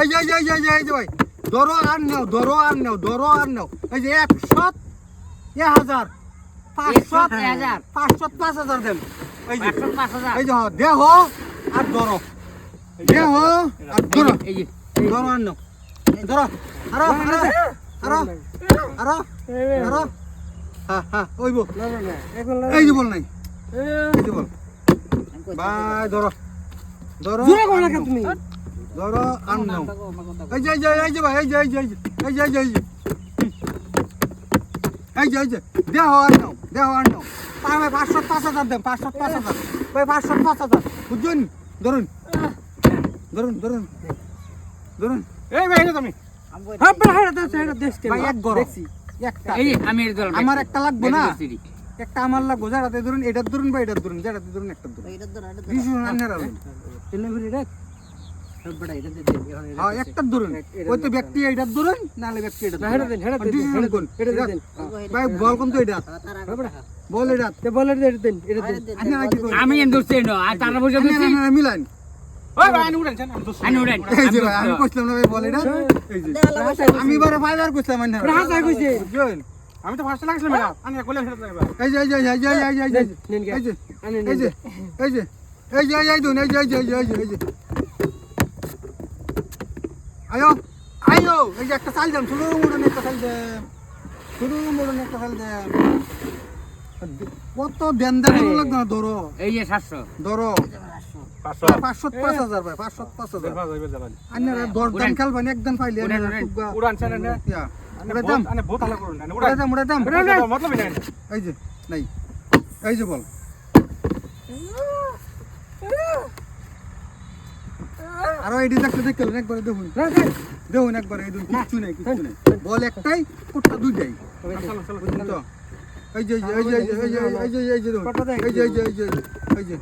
এই এই এই এই এই ভাই ধরো আর নাও ধরো আর নাও ধরো আর নাও। এই যে একশো এক হাজার পাঁচশো এক হাজার। পাঁচশো পাঁচ হাজার দেন। এই যে পাঁচ হাজার। এই যে হ্যাঁ, দেহ আর ধরো। দেহ আর ধরো। এই যে। ধরো আর নাও। ধরো আরও আরও আরও আরও আরও হ্যাঁ হ্যাঁ ওইব এই যে বল নাই। এই। যে বল। ভাই ধরো। ধরো নাও। পাঁচশো পাঁচ হাজার দেন পাঁচশো পাঁচ হাজার। ভাই পাঁচশো পাঁচ হাজার। বুঝছেন? ধরুন ধরুন ধরুন ধরুন। এই ভাই তুমি। হ্যাঁ, হ্যাঁ, হ্যাঁ, আমার একটা লাগবে না? একটা আমার লাগবো। যারাতে ধরুন এটার ধরুন বা এটার ধরুন যারাতে ধরুন একটা ধরুন। হ্যাঁ একটা ধরুন ওই তো ব্যক্তি এটার ধরুন নাহলে ব্যক্তি এটা ভাই বল কোন তো এটা বল এটা আপনি আর কি করেন? আমি এম ধরছি না আর টাকা পয়সা আপনি ধরছি আর মিলান ওই ভাই আনি উড়ান আমি ভাই আমি কইছিলাম না ভাই বল এটা এই যে আমি বারে ফাইবার কইছিলাম না বুঝছেন আমি তো ফার্স্ট লাগছিলাম আনি কইলাম সেটা এই যে এই যে এই যে এই যে এই যে এই যে এই যে এই যে এই যে এই যে এই যে এই যে আয়ো আয়ো এই যে একটা চাল দাম ছোটো মোটন একটা চাল দেন ছোটো মোটন একটা চাল দেন। কত দেন দেন লাগবে না ধরো। এই যে সাতশো। ধরো। পাঁচ হাজার ভাই পাঁচশো পাঁচ হাজার। আর দশ দাম খেলবেন একদম পাইলে এই যে বল। আরও এডি দেখলে দেখলেন একবারে দেখুন দেখুন একবারে এই দেখুন কিচ্ছু নাই কিচ্ছু নাই বল একটাই কোটটা দুইটাই এই যে এই যে এই যে এই যে এই যে এই যে এই যে এই যে এই যে এই যে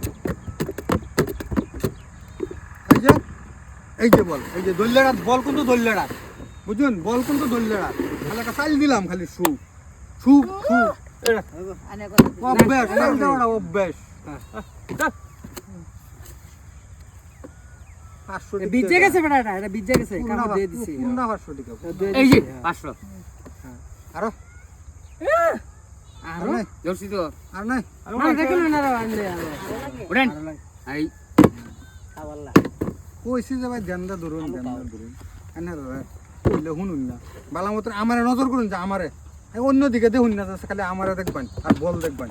এই যে এই যে বল এই যে দল্লেরা বল কিন্তু দল্লেরা বুঝুন বল কিন্তু দল্লেরা খালি একটা চাল দিলাম খালি শু শু শু অভ্যাস অভ্যাস। বিজে গেছে বেটা এটা বিজে গেছে দিয়ে দিছি। পূর্ণা পাঁচশো টাকা। এই যে পাঁচশো। আরও? আরও? নাই? ধরছি তো। আর নাই? না দেখল না রে আনলে আরও? উড়েন এই কইছি যে ভাই ধ্যানটা ধরুন ধ্যানটা ধরুন। এনে দাদা কইলে শুনুন না। বালা মতো আমারে নজর করুন যে আমারে। এই অন্যদিকে দেখুন না যাচ্ছে খালি আমারে দেখবেন আর বল দেখবেন।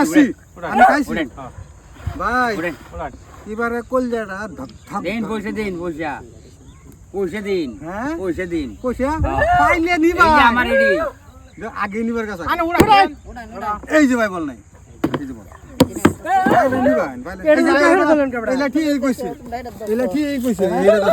আসি। আমি খাইছি। হ্যাঁ। ভাই এবারে কলজাটা দিন পয়সা দিন পয়সা। পয়সা দিন। হ্যাঁ? পয়সা দিন। পয়সা? হ্যাঁ। পাইলে নিবা আমার এডি আগে নিবার কাছে এই যে ভাই বল নাই। এই যে বল। ঠিক এই কইছে। ঠিক এই কইছে